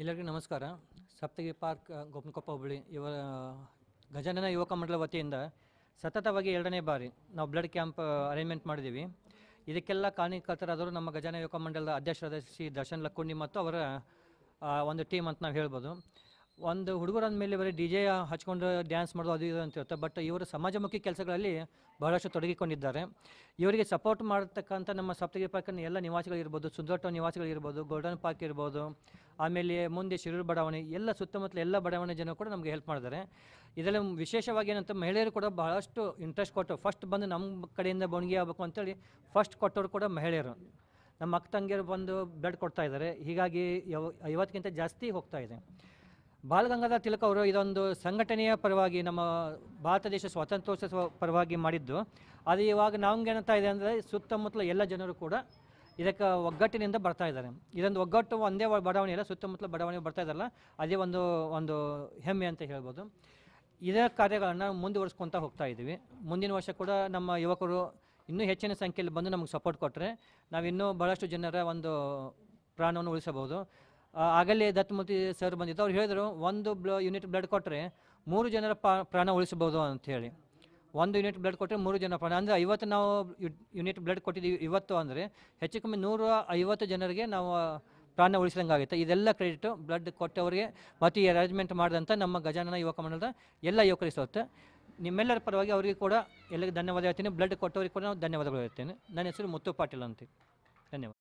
ಎಲ್ಲರಿಗೂ ನಮಸ್ಕಾರ. ಸಪ್ತಗಿರಿ ಪಾರ್ಕ್ ಗೋಪನಕೊಪ್ಪ ಹುಬ್ಬಳ್ಳಿ ಇವ ಗಜಾನನ ಯುವಕ ಮಂಡಲ ವತಿಯಿಂದ ಸತತವಾಗಿ ಎರಡನೇ ಬಾರಿ ನಾವು ಬ್ಲಡ್ ಕ್ಯಾಂಪ್ ಅರೇಂಜ್ಮೆಂಟ್ ಮಾಡಿದ್ದೀವಿ. ಇದಕ್ಕೆಲ್ಲ ಕಾರಣೀಕರ್ತರಾದರು ನಮ್ಮ ಗಜಾನ ಯುವಕ ಮಂಡಲದ ಅಧ್ಯಕ್ಷರಾದ ಶ್ರೀ ದರ್ಶನ್ ಲಕ್ಕುಂಡಿ ಮತ್ತು ಅವರ ಒಂದು ಟೀಮ್ ಅಂತ ನಾವು ಹೇಳ್ಬೋದು. ಒಂದು ಹುಡುಗರು ಮೇಲೆ ಬರೀ ಡಿ ಜೆ ಹಚ್ಕೊಂಡು ಡ್ಯಾನ್ಸ್ ಮಾಡೋದು ಅದು ಇದು ಅಂತ ಇರುತ್ತೆ. ಬಟ್ ಇವರು ಸಮಾಜಮುಖಿ ಕೆಲಸಗಳಲ್ಲಿ ಬಹಳಷ್ಟು ತೊಡಗಿಕೊಂಡಿದ್ದಾರೆ. ಇವರಿಗೆ ಸಪೋರ್ಟ್ ಮಾಡತಕ್ಕಂಥ ನಮ್ಮ ಸಪ್ತಗಿರಿ ಪಾರ್ಕಿನ ಎಲ್ಲ ನಿವಾಸಿಗಳಿರ್ಬೋದು ಸುಂದರಟ್ಟ ನಿವಾಸಿಗಳಿರ್ಬೋದು ಗೋಲ್ಡನ್ ಪಾರ್ಕ್ ಇರ್ಬೋದು ಆಮೇಲೆ ಮುಂದೆ ಶಿರೂರು ಬಡಾವಣೆ, ಎಲ್ಲ ಸುತ್ತಮುತ್ತಲ ಎಲ್ಲ ಬಡಾವಣೆ ಜನ ಕೂಡ ನಮಗೆ ಹೆಲ್ಪ್ ಮಾಡಿದ್ದಾರೆ. ಇದರಲ್ಲಿ ವಿಶೇಷವಾಗಿ ಏನಂತ ಮಹಿಳೆಯರು ಕೂಡ ಬಹಳಷ್ಟು ಇಂಟ್ರೆಸ್ಟ್ ಕೊಟ್ಟು ಫಸ್ಟ್ ಬಂದು ನಮ್ಮ ಕಡೆಯಿಂದ ಬೊಣಿಗೆ ಆಗಬೇಕು ಅಂತೇಳಿ ಫಸ್ಟ್ ಕೊಟ್ಟವರು ಕೂಡ ಮಹಿಳೆಯರು. ನಮ್ಮ ಅಕ್ಕ ತಂಗಿಯರು ಬಂದು ಬ್ಲಡ್ ಕೊಡ್ತಾ ಇದ್ದಾರೆ. ಹೀಗಾಗಿ ಯವ- ಐವತ್ತಕ್ಕಿಂತ ಜಾಸ್ತಿ ಹೋಗ್ತಾ ಇದೆ. ಬಾಲಗಂಗಾಧರ ತಿಲಕ್ ಅವರು ಇದೊಂದು ಸಂಘಟನೆಯ ಪರವಾಗಿ ನಮ್ಮ ಭಾರತ ದೇಶ ಸ್ವಾತಂತ್ರ್ಯೋತ್ಸವ ಪರವಾಗಿ ಮಾಡಿದ್ದು. ಅದು ಇವಾಗ ನಮ್ಗೆ ಏನಂತ ಇದೆ ಅಂದರೆ ಸುತ್ತಮುತ್ತಲ ಎಲ್ಲ ಜನರು ಕೂಡ ಇದಕ್ಕೆ ಒಗ್ಗಟ್ಟಿನಿಂದ ಬರ್ತಾ ಇದ್ದಾರೆ. ಇದೊಂದು ಒಗ್ಗಟ್ಟು, ಒಂದೇ ಬಡಾವಣೆ ಇಲ್ಲ ಸುತ್ತಮುತ್ತಲ ಬಡಾವಣೆ ಬರ್ತಾ ಇದ್ದಾರಲ್ಲ, ಅದೇ ಒಂದು ಒಂದು ಹೆಮ್ಮೆ ಅಂತ ಹೇಳ್ಬೋದು. ಇದೇ ಕಾರ್ಯಗಳನ್ನು ಮುಂದುವರಿಸ್ಕೊತಾ ಹೋಗ್ತಾ ಇದ್ದೀವಿ. ಮುಂದಿನ ವರ್ಷ ಕೂಡ ನಮ್ಮ ಯುವಕರು ಇನ್ನೂ ಹೆಚ್ಚಿನ ಸಂಖ್ಯೆಯಲ್ಲಿ ಬಂದು ನಮಗೆ ಸಪೋರ್ಟ್ ಕೊಟ್ಟರೆ ನಾವಿನ್ನೂ ಬಹಳಷ್ಟು ಜನರ ಒಂದು ಪ್ರಾಣವನ್ನು ಉಳಿಸಬಹುದು. ಆಗಲೇ ದತ್ತಮೂರ್ತಿ ಸರ್ ಬಂದಿದ್ದು ಅವ್ರು ಹೇಳಿದರು, ಒಂದು ಬ್ಲ, ಯೂನಿಟ್ ಬ್ಲಡ್ ಕೊಟ್ಟರೆ ಮೂರು ಜನರ ಪ್ರಾಣ ಉಳಿಸಬಹುದು ಅಂತ ಹೇಳಿ. ಒಂದು ಯೂನಿಟ್ ಬ್ಲಡ್ ಕೊಟ್ಟರೆ ಮೂರು ಜನ ಪ್ರಾಣ ಅಂದರೆ ಐವತ್ತು ನಾವು ಯೂನಿಟ್ ಬ್ಲಡ್ ಕೊಟ್ಟಿದ್ದೀವಿ ಇವತ್ತು ಅಂದರೆ ಹೆಚ್ಚು ಕಮ್ಮಿ ನೂರ ಐವತ್ತು ಜನರಿಗೆ ನಾವು ಪ್ರಾಣ ಉಳಿಸಿದಂಗೆ ಆಗುತ್ತೆ ಇದೆಲ್ಲ ಕ್ರೆಡಿಟು ಬ್ಲಡ್ ಕೊಟ್ಟವರಿಗೆ ಮತ್ತು ಈ ಅರೇಂಜ್ಮೆಂಟ್ ಮಾಡಿದಂಥ ನಮ್ಮ ಗಜಾನನ ಯುವಕ ಮಂಡಲದ ಎಲ್ಲ ಯುವಕರಿಗೆ ಸೋತ್ತೆ ನಿಮ್ಮೆಲ್ಲರ ಪರವಾಗಿ ಅವರಿಗೆ ಕೂಡ ಎಲ್ಲರಿಗೂ ಧನ್ಯವಾದ ಹೇಳ್ತೀನಿ. ಬ್ಲಡ್ ಕೊಟ್ಟವರಿಗೆ ಕೂಡ ನಾವು ಧನ್ಯವಾದಗಳು ಹೇಳ್ತೇನೆ. ನನ್ನ ಹೆಸರು ಮುತ್ತು ಪಾಟೀಲ್ ಅಂತ ಧನ್ಯವಾದ.